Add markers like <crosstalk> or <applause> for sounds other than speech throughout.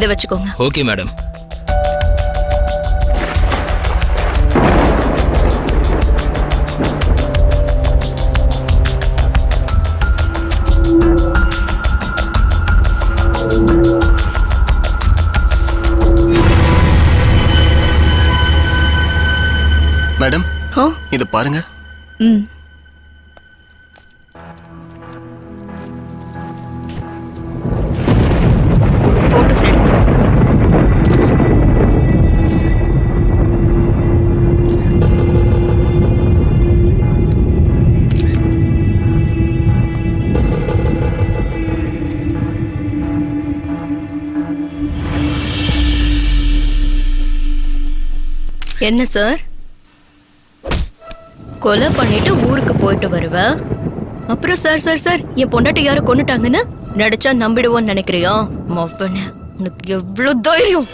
இதை வச்சுக்கோங்க. Okay madam. Madam இது பாருங்க. ம். என்ன சார்? கொலை பண்ணிட்டு ஊருக்கு போயிட்டு வருவ? அப்புறம் சார் சார் சார் என் பொண்டாட்டி யாரும் கொண்டுட்டாங்கன்னு நடிச்சா நம்பிடுவோன்னு நினைக்கிறியா? மொப்பன உனக்கு எவ்வளவு தைரியம்?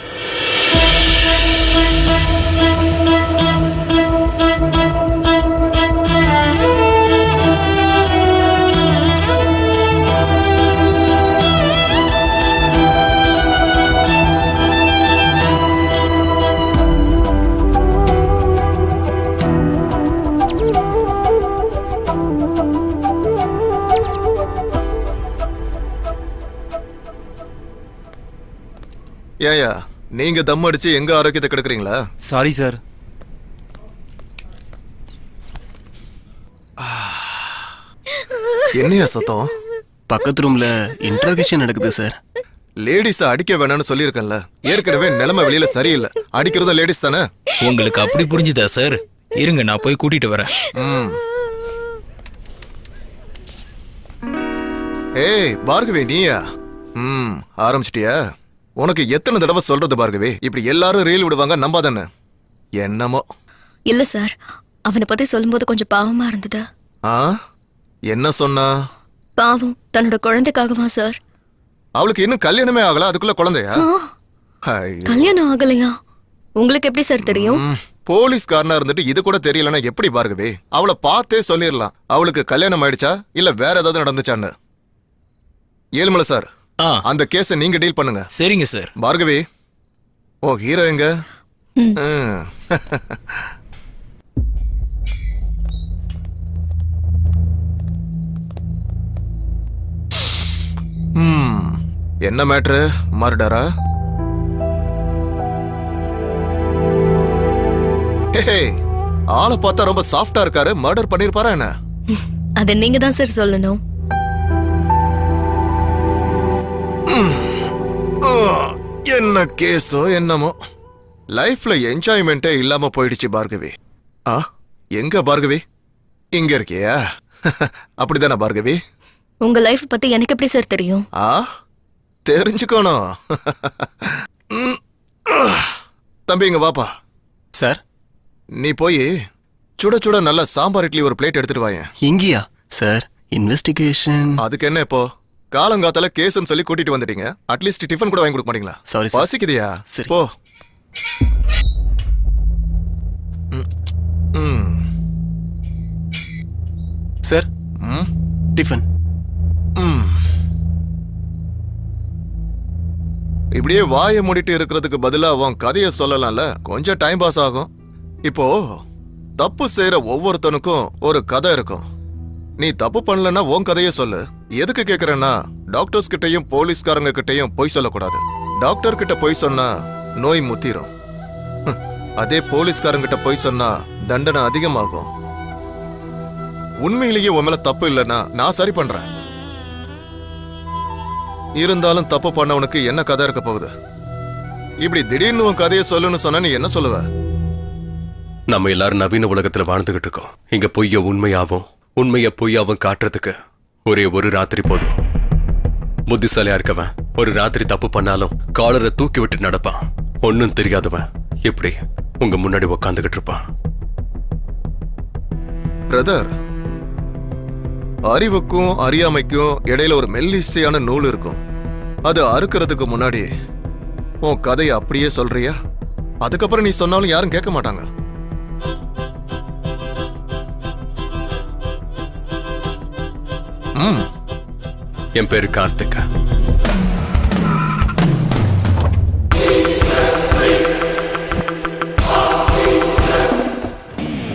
ஏயா நீங்க தம் அடிச்சு எங்க ஆரோக்கியத்தை கெடுக்குறீங்களா? சாரி சார் என்னையா சத்தம்? பக்கத்து ரூம்ல இன்ட்ரோகேஷன் நடக்குது சார் லேடிஸ அடிக்க வேணாம்னு சொல்லியிருக்கேன்ல. ஏற்கனவே நிலைமை வெளியில சரியில்லை. அடிக்கிறதும் லேடிஸ் தானே? உங்களுக்கு அப்படி புரிஞ்சுதா சார் இருங்க நான் போய் கூட்டிட்டு வரேன். ம். ஏய் பார்கவி நீயா? ம் ஆரம்பிச்சிட்டியா? உனக்கு எத்தனை தடவை சொல்றது பார்கவி? இப்படி எல்லாரும் ரீல் விடுவாங்க நம்பாதானே என்னமோ. இல்ல சார் அவனை பத்தி சொல்லும்போது கொஞ்சம் பாவமா இருந்தது? ஆ? என்ன சொன்னா? பாவம் தன்னோட குழந்தைக்காகவா சார்? அவளுக்கு இன்னும் கல்யாணமே ஆகல அதுக்குள்ள குழந்தையா? ஐயோ. கல்யாணம் ஆகலையா? உங்களுக்கு எப்படி சார் தெரியும்? ம், போலீஸ்காரனா இருந்துட்டு இது கூட தெரியலன்னா எப்படி பார்கவி? அவளை பார்த்தே சொல்லிடலாம். அவளுக்கு கல்யாணம் ஆயிடுச்சா? இல்ல வேற ஏதாவது நடந்துச்சான்னு. ஏழுமலை சார் அந்த கேஸை நீங்க டீல் பண்ணுங்க. சரிங்க சார். பார்கவி ஓ ஹீரோ எங்க. என்ன மேட்ரு? மர்டரா? ஆளை பார்த்தா ரொம்ப சாஃப்டா இருக்காரு. மர்டர் பண்ணிருப்பாரா என்ன? அதை நீங்க தான் சார் சொல்லணும். என்ன கேஸோ என்னமோ. லைஃப்ல என்ஜாய்மெண்ட்டே இல்லாம போயிடுச்சு பார்கவி. ஆ எங்க பார்கவி? இங்க இருக்கியா? <laughs> அப்படிதானே பார்கவி? உங்க லைஃப் பத்தி எனக்கு எப்படி சார் தெரியும்? ஆ தெரிஞ்சுக்கணும். <laughs> தம்பி இங்க வாப்பா. சார்? நீ போய் சுட சுட நல்ல சாம்பார் இட்லி ஒரு பிளேட் எடுத்துட்டு வாயேன். இங்கேயா? சார் இன்வெஸ்டிகேஷன் அதுக்கு என்ன இப்போ? காலங்காத்தால கேஸ்ன்னு சொல்லி கூட்டிட்டு வந்துட்டீங்க அட்லீஸ்ட் டிஃபன் கூட வாங்கி கொடுக்க மாட்டீங்களா Sorry, sir. பசிக்குதியா சரி. போ. சார். டிஃபன். இப்படியே வாயை மூடிட்டு இருக்கிறதுக்கு பதிலா உன் கதையை சொல்லலாம்ல கொஞ்சம் டைம் பாஸ் ஆகும் இப்போ தப்பு செய்யற ஒவ்வொருத்தனுக்கும் ஒரு கதை இருக்கும் நீ தப்பு பண்ணலன்னா உன் கதையை சொல்லு. எதுக்கு கேக்குறேன்னா டாக்டர்ஸ் கிட்டயும் போலீஸ்காரங்க கிட்டயும் பொய் சொல்லக்கூடாது. டாக்டர் கிட்ட பொய் சொன்னா நோய் முத்திரும். அதே போலீஸ்காரங்கிட்ட பொய் சொன்னா தண்டனை அதிகமாகும். உண்மையிலேயே உன் மேல தப்பு இல்லைன்னா நான் சரி பண்றேன். இருந்தாலும் தப்பு பண்ணவனுக்கு என்ன கதை இருக்க போகுது? இப்படி திடீர்னு உன் கதையை சொல்லுன்னு சொன்னா நீ என்ன சொல்லுவ? நம்ம எல்லாரும் நவீன உலகத்துல வாழ்ந்துகிட்டு இருக்கோம். இங்க பொய்ய உண்மையாவும் உண்மையை பொய்யாவும் காட்டுறதுக்கு ஒரே ஒரு ராத்திரி போதும். புத்திசாலியா இருக்கவன் ஒரு ராத்திரி தப்பு பண்ணாலும் காலரை தூக்கி விட்டு நடப்பான். ஒன்னும் தெரியாதவன் எப்படி உங்க முன்னாடி உக்காந்துகிட்டு இருப்பான்? பிரதர் அறிவுக்கும் அறியாமைக்கும் இடையில ஒரு மெல்லிசையான நூல் இருக்கும். அது அறுக்கிறதுக்கு முன்னாடி உன் கதையை அப்படியே சொல்றியா? அதுக்கப்புறம் நீ சொன்னாலும் யாரும் கேட்க மாட்டாங்க. என் பேரு கார்த்திகா.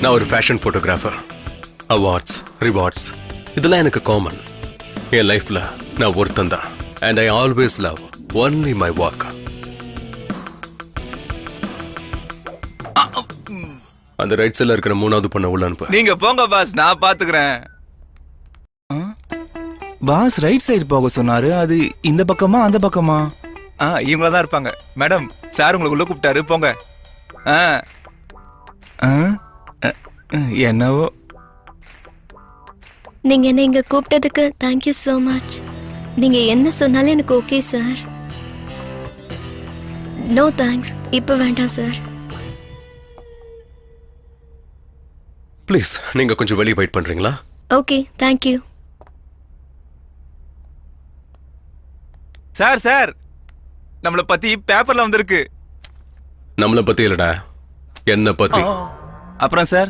நான் ஒரு ஃபேஷன் ஃபோட்டோகிராஃபர் அவார்ட்ஸ் ரிவார்ட்ஸ் இதெல்லாம் எனக்கு காமன் என் லைஃப்பில் நான் ஒருத்தன் தான். And I always love only my work அந்த ரைட் சைடில் இருக்கிற மூணாவது பொண்ணை உள்ள அனுப்பு. நீங்க போங்க பாஸ் நான் பாத்துக்கிறேன். பாஸ் ரைட் சைடு போக சொன்னாரு. அது இந்த பக்கமா அந்த பக்கமா? ஆ இவங்கள தான் இருப்பாங்க. மேடம் சார் உங்களுக்கு உள்ள கூப்பிட்டாரு. போங்க. ஆ. என்னவோ? நீங்க என்ன இங்க கூப்பிட்டதுக்கு தேங்க்யூ so மச் நீங்க என்ன சொன்னாலும் எனக்கு ஓகே சார் நோ தேங்க்ஸ் இப்போ வேண்டாம் சார் ப்ளீஸ் நீங்க கொஞ்சம் வெளியே வெயிட் பண்றீங்களா? Okay thank you sir sir. நம்மளை பத்தி பேப்பர்ல வந்திருக்கு. நம்மளை பத்தி இல்லடா. என்ன பத்தி? அப்புறம் சார்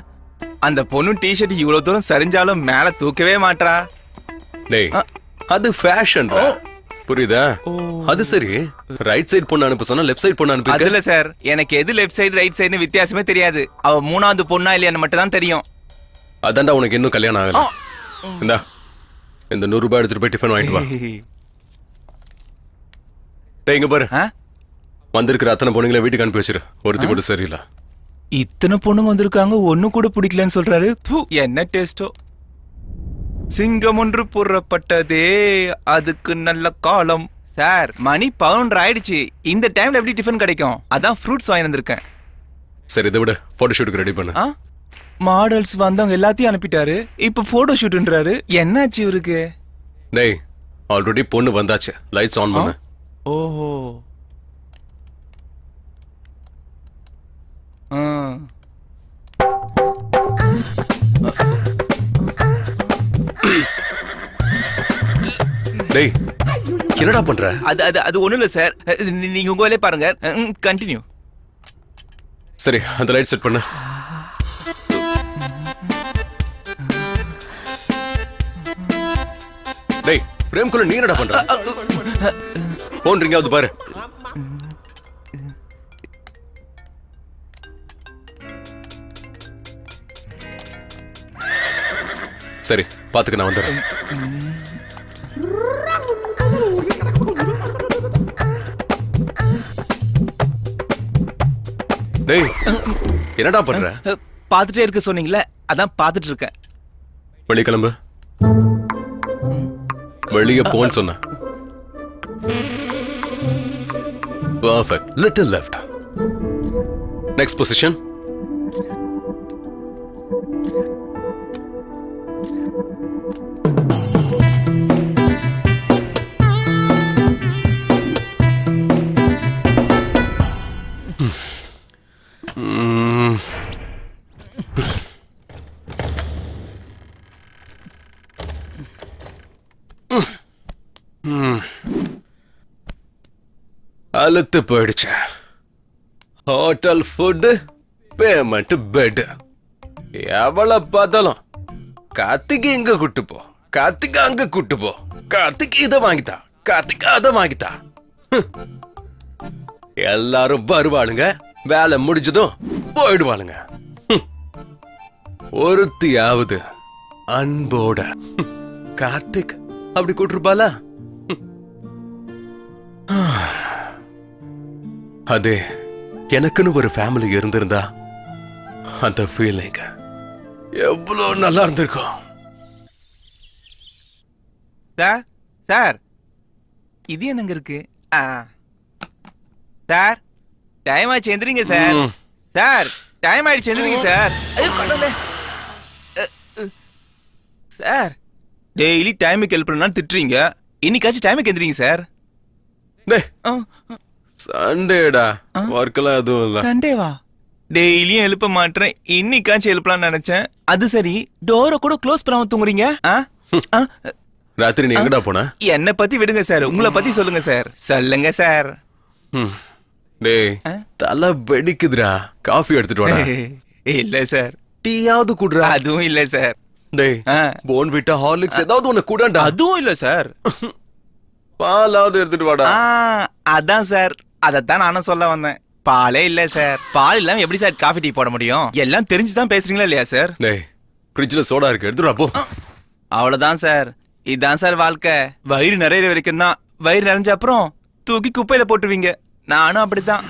அந்த பொண்ணு டிஷர்ட் இவ்வளவு தூரம் சரிஞ்சாலும் மேல தூக்கவே மாட்றா. டேய் அது ஃபேஷன் புரியுதா? அது சரி. ரைட் சைடு பொண்ணு அனுப்ப சொன்னா லெஃப்ட் சைடு பொண்ணு அனுப்பி அதுல சார் எனக்கு எது லெஃப்ட் சைடு ரைட் சைடுன்னு வித்தியாசமே தெரியாது. அவ மூணாவது பொண்ணா இல்லையான்னு மட்டும் தான் தெரியும். அதான்டா உனக்கு இன்னும் கல்யாணம் ஆகல. இந்தா இந்த நூறு ரூபாய் எடுத்துட்டு போய் டிஃபன் வாங்கிட்டு வா. <laughs> இங்க பாரு? வந்திருக்கிற அத்தனை பொண்ணுங்களை வீட்டுக்கு அனுப்பி வச்சிரு. ஒருத்தி கூட சரியில்லை. இத்தனை பொண்ணுங்க வந்திருக்காங்க ஒண்ணு கூட பிடிக்கலன்னு சொல்றாரு. தூ என்ன டேஸ்டோ சிங்கம் ஒன்று புறப்பட்டதே அதுக்கு நல்ல காலம். சார் மணி பதினொன்று ஆயிடுச்சு. இந்த டைம்ல எப்படி டிஃபன் கிடைக்கும்? அதான் ஃப்ரூட்ஸ் வாங்கி வந்திருக்கேன். சரி இதை விட. போட்டோ ஷூட்டுக்கு ரெடி பண்ணு. மாடல்ஸ் வந்தவங்க எல்லாத்தையும் அனுப்பிட்டாரு. இப்போ போட்டோ ஷூட்ன்றாரு என்னாச்சு இவருக்கு? டேய் ஆல்ரெடி பொண்ணு வந்தாச்சு. லைட்ஸ் ஆன் பண்ணு. ஓஹோ. ஆ. டேய் என்னடா பண்ற? அது அது அது ஒண்ணும் இல்ல சார் நீங்க உங்க வேலையை பாருங்க. கண்டினியூ சரி அந்த லைட் செட் பண்ணு. டேய் பிரேம்குள்ள நீ என்னடா பண்ற? போன் ரிங் ஆகுது பாரு. சரி பாத்துக்க நான் வந்துடுறேன். டேய் என்னடா பண்ற? பார்த்துட்டே இருக்க சொன்னீங்களே அதான் பார்த்துட்டு இருக்கேன். வெளிய கிளம்பு. வெளிய போன்னு சொன்ன Perfect. Little left. Next position. அழுத்து போயிடுச்சு. ஹோட்டல் ஃபுட்டு பேமெண்ட் பெட் எவ்வளவு பார்த்தாலும் கார்த்திக் இங்க கூட்டு போ கார்த்திக் அங்க கூட்டு போ. கார்த்திக் இதை வாங்கித்தா கார்த்திக் அதை வாங்கித்தா. எல்லாரும் வருவாளுங்க வேலை முடிஞ்சதும் போயிடுவாளுங்க. ஒருத்தியாவது அன்போட கார்த்திக் அப்படி கூட்டிருப்பாளா? அதே எனக்குன்னு ஒரு ஃபேமிலி இருந்திருந்தா அந்த ஃபீலிங் எவ்வளோ நல்லா இருந்திருக்கும். சார் சார் இது என்னங்க இருக்கு? ஆ. சார் டைம் ஆயிடுச்சு எந்திரிங்க சார். சார் டைம் ஆயிடுச்சு எந்திரிங்க சார். சார் டெய்லி டைமுக்கு ஹெல்ப் பண்ணா திட்டுறீங்க. இன்னைக்காச்சும் டைமுக்கு எந்திரிங்க சார். சண்டேடா. ஒர்க்கெல்லாம் எதுவும் இல்லை. சண்டேவா? டெய்லியும் எழுப்ப மாட்டேன் இன்னைக்காச்சும் எழுப்பலாம்னு நினைச்சேன். அது சரி டோரை கூட க்ளோஸ் பண்ணாம தூங்குறீங்க? ராத்திரி நீ எங்கடா போன? என்னை பத்தி விடுங்க சார். உங்களை பத்தி சொல்லுங்க சார். சொல்லுங்க சார். டேய்? தலை வெடிக்குதுடா. காஃபி எடுத்துட்டு வாடா. <laughs> இல்ல சார். டீயாவது குடுறா. அதுவும் இல்ல சார். டேய். போன் விட்டா ஹார்லிக்ஸ் ஏதாவது ஒண்ணு கூடண்டா? அதுவும் இல்ல சார். <laughs> பாலாவது எடுத்துட்டு வாடா. அதான் சார். அதைத்தான் நானும் சொல்ல வந்தேன். பாலே இல்ல சார். பால் இல்லாம எப்படி சார் காஃபி டீ போட முடியும்? எல்லாம் தெரிஞ்சுதான் பேசுறீங்களா இல்லையா சார்? டேய் ஃப்ரிட்ஜில் சோடா இருக்கு எடுத்துடா போ. அவ்வளவுதான் சார். இதான் சார் வாழ்க்கை. வயிறு நிறையிற வரைக்கும் தான் வயிறு நிறைஞ்ச அப்புறம் தூக்கி குப்பையில போட்டுருவீங்க. நானும் அப்படித்தான்.